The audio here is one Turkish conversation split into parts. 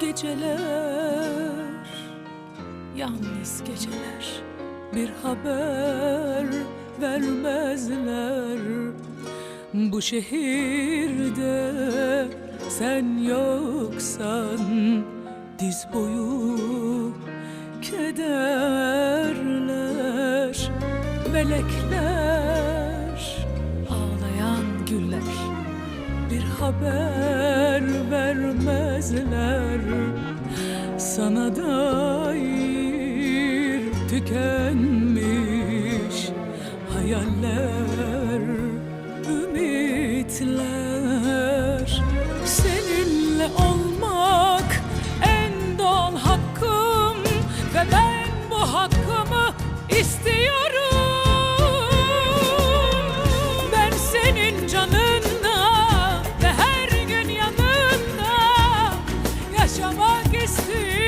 Geceler, yalnız geceler bir haber vermezler. Bu şehirde sen yoksan diz boyu kederler, melekler, ağlayan güller bir haber vermezler. Sana dair tükenmiş hayaller ümitler. Seninle olmak yaşamak istiyorum.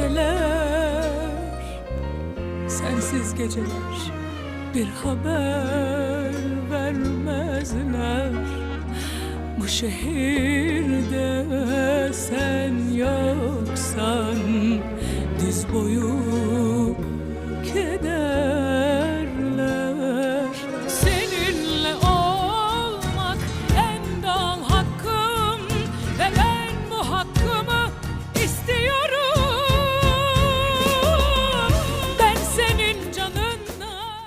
geceler Sensiz geceler bir haber vermezler. Bu şehirde sen